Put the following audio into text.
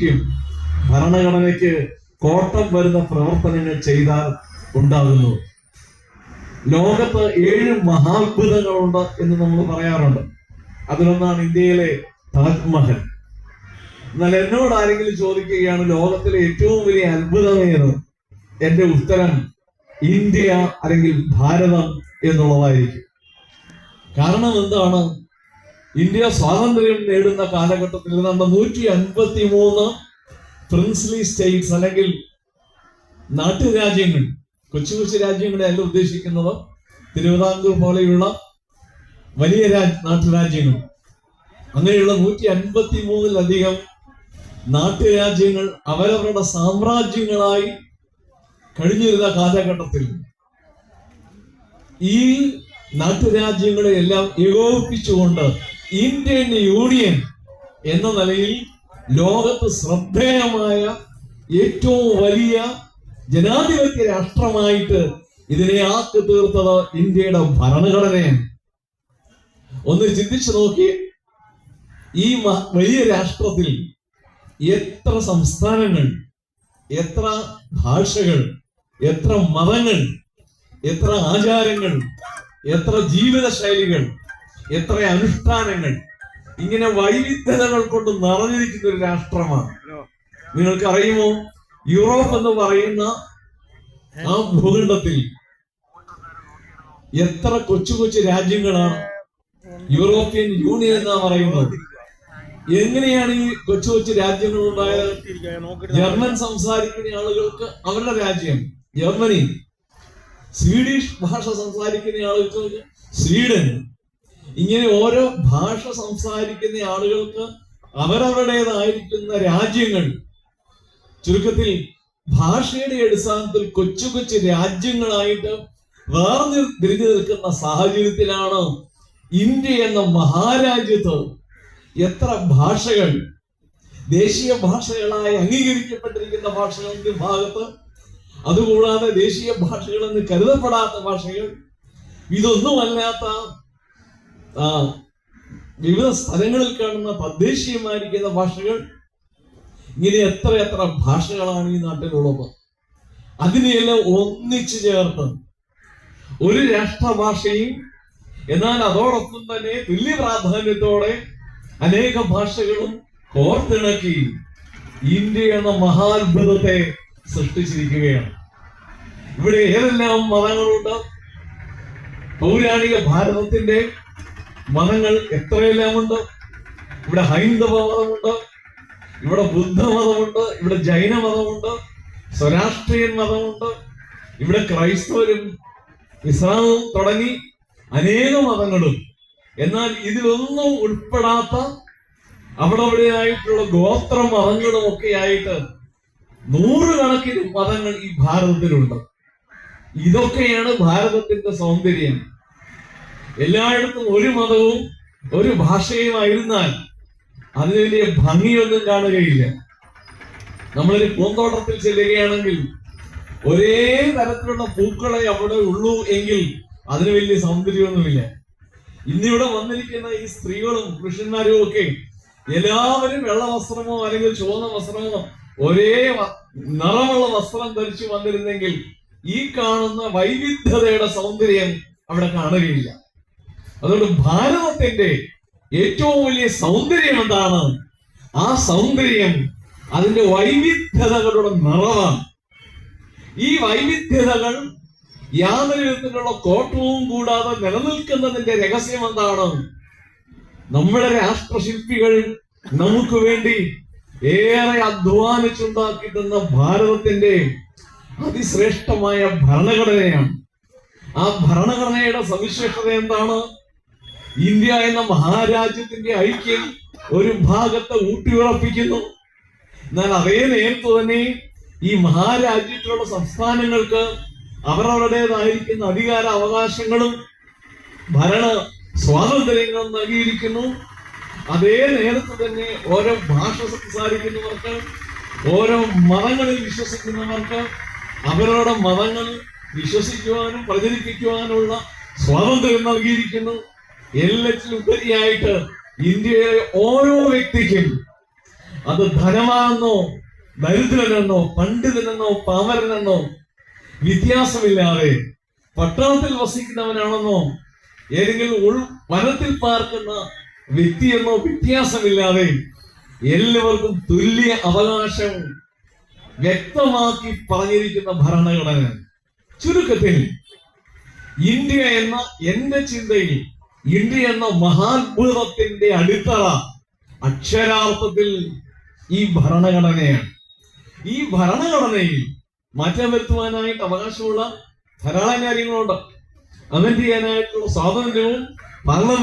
ശരിക്കും ഭരണഘടനയ്ക്ക് കോട്ടം വരുന്ന പ്രവർത്തനങ്ങൾ ചെയ്താൽ ഉണ്ടാകുന്നു. ലോകത്ത് ഏഴ് മഹാത്ഭുതങ്ങളുണ്ട് എന്ന് നമ്മൾ പറയാറുണ്ട്. അതിലൊന്നാണ് ഇന്ത്യയിലെ താജ്മഹൽ. എന്നാൽ എന്നോട് ആരെങ്കിലും ചോദിക്കുകയാണ് ലോകത്തിലെ ഏറ്റവും വലിയ അത്ഭുതമേത് എന്റെ ഉത്തരം ഇന്ത്യ അല്ലെങ്കിൽ ഭാരതം എന്നുള്ളതായിരിക്കും. കാരണം എന്താണ്? ഇന്ത്യ സ്വാതന്ത്ര്യം നേടുന്ന കാലഘട്ടത്തിൽ നമ്മുടെ നൂറ്റി അൻപത്തി മൂന്ന് പ്രിൻസ്ലി സ്റ്റേറ്റ്സ് അല്ലെങ്കിൽ നാട്ടുരാജ്യങ്ങൾ കൊച്ചു കൊച്ചു രാജ്യങ്ങളെ അല്ല ഉദ്ദേശിക്കുന്നത് തിരുവിതാംകൂർ പോലെയുള്ള വലിയ രാജ് നാട്ടുരാജ്യങ്ങൾ. അങ്ങനെയുള്ള നൂറ്റി അൻപത്തി മൂന്നിലധികം നാട്ടുരാജ്യങ്ങൾ അവരവരുടെ സാമ്രാജ്യങ്ങളായി കഴിഞ്ഞിരുന്ന കാലഘട്ടത്തിൽ ഈ നാട്ടുരാജ്യങ്ങളെ എല്ലാം ഏകോപിപ്പിച്ചുകൊണ്ട് ഇന്ത്യൻ യൂണിയൻ എന്ന നിലയിൽ ലോകത്ത് ശ്രദ്ധേയമായ ഏറ്റവും വലിയ ജനാധിപത്യ രാഷ്ട്രമായിട്ട് ഇതിനെ ആക്കി തീർത്തത് ഇന്ത്യയുടെ ഭരണഘടനയാണ്. ഒന്ന് ചിന്തിച്ചു നോക്കി ഈ വലിയ രാഷ്ട്രത്തിൽ എത്ര സംസ്ഥാനങ്ങൾ എത്ര ഭാഷകൾ എത്ര മതങ്ങൾ എത്ര ആചാരങ്ങൾ എത്ര ജീവിത ശൈലികൾ എത്ര അനുഷ്ഠാനങ്ങൾ. ഇങ്ങനെ വൈവിധ്യതകൾ കൊണ്ട് നിറഞ്ഞിരിക്കുന്ന ഒരു രാഷ്ട്രമാണ്. നിങ്ങൾക്കറിയുമോ? യൂറോപ്പ് എന്ന് പറയുന്ന ആ ഭൂഖണ്ഡത്തിൽ എത്ര കൊച്ചു കൊച്ചു രാജ്യങ്ങളാണ് യൂറോപ്യൻ യൂണിയൻ എന്നാ പറയുന്നത്. എങ്ങനെയാണ് ഈ കൊച്ചു കൊച്ചു രാജ്യങ്ങൾ ഉണ്ടായത്? ജർമ്മൻ സംസാരിക്കുന്ന ആളുകൾക്ക് അവരുടെ രാജ്യം ജർമ്മനി. സ്വീഡിഷ് ഭാഷ സംസാരിക്കുന്ന ആളുകൾക്ക് സ്വീഡൻ. ഇങ്ങനെ ഓരോ ഭാഷ സംസാരിക്കുന്ന ആളുകൾക്ക് അവരവരുടേതായിരിക്കുന്ന രാജ്യങ്ങൾ. ചുരുക്കത്തിൽ ഭാഷയുടെ അടിസ്ഥാനത്തിൽ കൊച്ചു കൊച്ചു രാജ്യങ്ങളായിട്ട് വേർതിർ തിരിഞ്ഞു നിൽക്കുന്ന സാഹചര്യത്തിലാണ് ഇന്ത്യ എന്ന മഹാരാജ്യത്ത് എത്ര ഭാഷകൾ ദേശീയ ഭാഷകളായി അംഗീകരിക്കപ്പെട്ടിരിക്കുന്ന ഭാഷകളുടെ ഭാഗത്ത്. അതുകൂടാതെ ദേശീയ ഭാഷകൾ എന്ന് കരുതപ്പെടാത്ത ഭാഷകൾ. ഇതൊന്നുമല്ലാത്ത വിവിധ സ്ഥലങ്ങളിൽ കാണുന്ന തദ്ദേശീയമായിരിക്കുന്ന ഭാഷകൾ ഇങ്ങനെ എത്ര എത്ര ഭാഷകളാണ് ഈ നാട്ടിലുള്ളത്. അതിനെയെല്ലാം ഒന്നിച്ചു ചേർത്ത് ഒരു രാഷ്ട്രഭാഷയും എന്നാൽ അതോടൊപ്പം തന്നെ തുല്യ പ്രാധാന്യത്തോടെ അനേക ഭാഷകളും കോർത്തിണക്കി ഇന്ത്യ എന്ന മഹാത്ഭുതത്തെ സൃഷ്ടിച്ചിരിക്കുകയാണ്. ഇവിടെ ഏതെല്ലാം മതങ്ങളുണ്ട്? പൗരാണിക ഭാരതത്തിന്റെ മതങ്ങൾ എത്രയെല്ലാം ഉണ്ട് ഇവിടെ ഹൈന്ദവ മതമുണ്ട് ഇവിടെ ബുദ്ധമതമുണ്ട് ഇവിടെ ജൈന മതമുണ്ട് സ്വരാഷ്ട്രീയൻ മതമുണ്ട് ഇവിടെ ക്രൈസ്തവരും ഇസ്ലാമും തുടങ്ങി അനേക മതങ്ങളും. എന്നാൽ ഇതിലൊന്നും ഉൾപ്പെടാത്ത അവിടെ അവിടെയായിട്ടുള്ള ഗോത്ര മതങ്ങളും ഒക്കെ ആയിട്ട് നൂറുകണക്കിന് മതങ്ങൾ ഈ ഭാരതത്തിലുണ്ട്. ഇതൊക്കെയാണ് ഭാരതത്തിന്റെ സൗന്ദര്യം. എല്ലായിടത്തും ഒരു മതവും ഒരു ഭാഷയുമായിരുന്നാൽ അതിന് വലിയ ഭംഗിയൊന്നും കാണുകയില്ല. നമ്മളൊരു പൂന്തോട്ടത്തിൽ ചെല്ലുകയാണെങ്കിൽ ഒരേ തരത്തിലുള്ള പൂക്കളെ അവിടെ ഉള്ളൂ എങ്കിൽ അതിന് വലിയ സൗന്ദര്യമൊന്നുമില്ല. ഇന്നിവിടെ വന്നിരിക്കുന്ന ഈ സ്ത്രീകളും പുരുഷന്മാരും ഒക്കെ എല്ലാവരും വെള്ള വസ്ത്രമോ അല്ലെങ്കിൽ ചുവന്ന വസ്ത്രമോ ഒരേ നിറമുള്ള വസ്ത്രം ധരിച്ചു വന്നിരുന്നെങ്കിൽ ഈ കാണുന്ന വൈവിധ്യതയുടെ സൗന്ദര്യം അവിടെ കാണുകയില്ല. അതുകൊണ്ട് ഭാരതത്തിന്റെ ഏറ്റവും വലിയ സൗന്ദര്യം എന്താണ്? ആ സൗന്ദര്യം അതിന്റെ വൈവിധ്യതകളുടെ നിറവാണ്. ഈ വൈവിധ്യതകൾ യാതൊരു വിധത്തിലുള്ള കോട്ടവും കൂടാതെ നിലനിൽക്കുന്നതിന്റെ രഹസ്യം എന്താണ്? നമ്മുടെ രാഷ്ട്രശില്പികൾ നമുക്ക് വേണ്ടി ഏറെ അധ്വാനിച്ചുണ്ടാക്കിയിട്ടുന്ന ഭാരതത്തിന്റെ അതിശ്രേഷ്ഠമായ ഭരണഘടനയാണ്. ആ ഭരണഘടനയുടെ സവിശേഷത എന്താണ്? ഇന്ത്യ എന്ന മഹാരാജ്യത്തിന്റെ ഐക്യം ഒരു ഭാഗത്തെ ഊട്ടിയുറപ്പിക്കുന്നു. എന്നാൽ അതേ നേരത്ത് തന്നെ ഈ മഹാരാജ്യത്തിലുള്ള സംസ്ഥാനങ്ങൾക്ക് അവരവരുടേതായിരിക്കുന്ന അധികാര അവകാശങ്ങളും ഭരണ സ്വാതന്ത്ര്യങ്ങളും നൽകിയിരിക്കുന്നു. അതേ നേരത്ത് തന്നെ ഓരോ ഭാഷ സംസാരിക്കുന്നവർക്ക് ഓരോ മതങ്ങളിൽ വിശ്വസിക്കുന്നവർക്ക് അവരവരുടെ മതങ്ങൾ വിശ്വസിക്കുവാനും പ്രചരിപ്പിക്കുവാനുള്ള സ്വാതന്ത്ര്യം നൽകിയിരിക്കുന്നു. എല്ലാറ്റിലും ഇന്ത്യയിലെ ഓരോ വ്യക്തിക്കും അത് ധനമാണെന്നോ ദരിദ്രനെന്നോ പണ്ഡിതനെന്നോ പാമരനെന്നോ വ്യത്യാസമില്ലാതെ പട്ടണത്തിൽ വസിക്കുന്നവനാണെന്നോ ഏതെങ്കിലും ഉൾ വനത്തിൽ പാർക്കുന്ന വ്യക്തിയെന്നോ വ്യത്യാസമില്ലാതെ എല്ലാവർക്കും തുല്യ അവകാശം വ്യക്തമാക്കി പറഞ്ഞിരിക്കുന്ന ഭരണഘടന. ചുരുക്കത്തിൽ ഇന്ത്യ എന്ന എന്റെ ചിന്തയിൽ ഇന്ത്യ എന്ന മഹാത്ഭുതത്തിന്റെ അടിത്തറ അക്ഷരാർത്ഥത്തിൽ ഈ ഭരണഘടനയാണ്. ഈ ഭരണഘടനയിൽ മാറ്റം വരുത്തുവാനായിട്ട് അവകാശമുള്ള ധാരാളം കാര്യങ്ങളുണ്ട്. അമെന്റ് ചെയ്യാനായിട്ടുള്ള സ്വാതന്ത്ര്യവും പാർലമെന്റ്